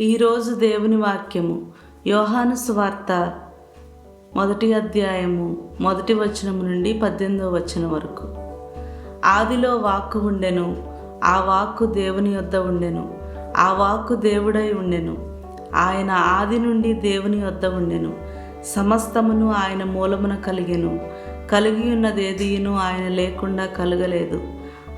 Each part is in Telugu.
ఈరోజు దేవుని వాక్యము యోహాను సువార్త మొదటి అధ్యాయము మొదటి వచనము నుండి పద్దెనిమిదవ వచనం వరకు. ఆదిలో వాక్కు ఉండెను ఆ వాక్కు దేవుని యొద్ద ఉండెను ఆ వాక్కు దేవుడై ఉండెను. ఆయన ఆది నుండి దేవుని యొద్ద ఉండెను. సమస్తమును ఆయన మూలమున కలిగెను. కలిగి ఉన్నదేదీను ఆయన లేకుండా కలగలేదు.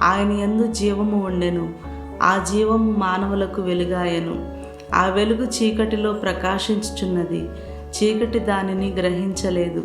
ఆయన ఎందు జీవము ఉండెను. ఆ జీవము మానవులకు వెలుగాయను. ఆ వెలుగు చీకటిలో ప్రకాశించుచున్నది. చీకటి దానిని గ్రహించలేదు.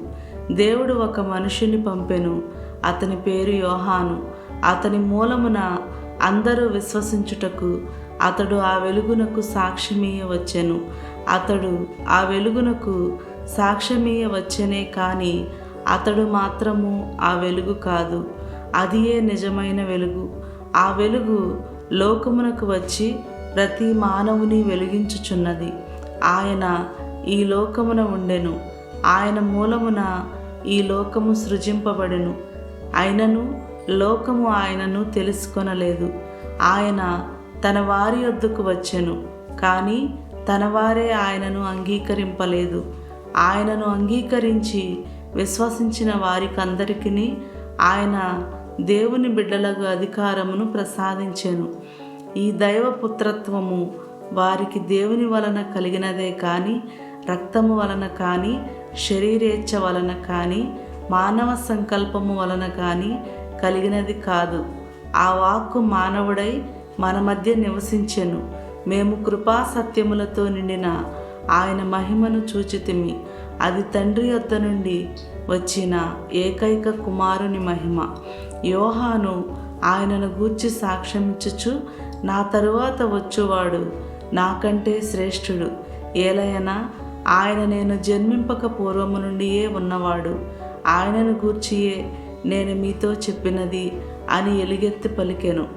దేవుడు ఒక మనుషుని పంపెను. అతని పేరు యోహాను. అతని మూలమున అందరూ విశ్వసించుటకు అతడు ఆ వెలుగునకు సాక్ష్యమీయ వచ్చెను. అతడు ఆ వెలుగునకు సాక్ష్యమీయ వచ్చెనే కానీ అతడు మాత్రము ఆ వెలుగు కాదు. అదియే నిజమైన వెలుగు. ఆ వెలుగు లోకమునకు వచ్చి ప్రతి మానవుని వెలిగించుచున్నది. ఆయన ఈ లోకమున ఉండెను. ఆయన మూలమున ఈ లోకము సృజింపబడెను. అయినను లోకము ఆయనను తెలుసుకొనలేదు. ఆయన తన వారి వద్దకు వచ్చెను కానీ తన వారే ఆయనను అంగీకరింపలేదు. ఆయనను అంగీకరించి విశ్వసించిన వారికందరికీ ఆయన దేవుని బిడ్డలకు అధికారమును ప్రసాదించెను. ఈ దైవపుత్రత్వము వారికి దేవుని వలన కలిగినదే కానీ రక్తము వలన కానీ శరీరేచ్ఛ వలన కానీ మానవ సంకల్పము వలన కానీ కలిగినది కాదు. ఆ వాక్కు మానవుడై మన మధ్య నివసించెను. మేము కృపా సత్యములతో నిండిన ఆయన మహిమను చూచితిమి అది తండ్రి యొద్ద నుండి వచ్చిన ఏకైక కుమారుని మహిమ. యోహాను ఆయనను గూర్చి సాక్ష్యమిచ్చుచు నా తరువాత వచ్చువాడు నాకంటే శ్రేష్ఠుడు. ఏలయనా ఆయన నేను జన్మింపక పూర్వము నుండియే ఉన్నవాడు. ఆయనను గూర్చియే నేను మీతో చెప్పినది అని ఎలుగెత్తి పలికెను.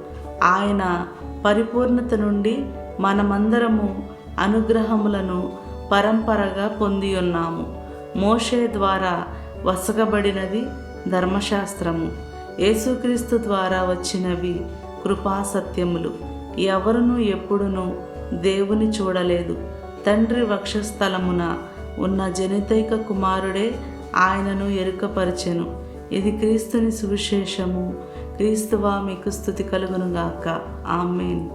ఆయన పరిపూర్ణత నుండి మనమందరము అనుగ్రహములను పరంపరగా పొంది ఉన్నాము మోషే ద్వారా వసగబడినది ధర్మశాస్త్రము. యేసుక్రీస్తు ద్వారా వచ్చినవి కృపాసత్యములు. ఎవరును ఎప్పుడును దేవుని చూడలేదు. తండ్రి వక్షస్థలమున ఉన్న జనితైక కుమారుడే ఆయనను ఎరుకపరిచెను. ఇది క్రీస్తుని సువిశేషము. క్రీస్తువా మీకు స్థుతి కలుగునుగాక. ఆమెన్.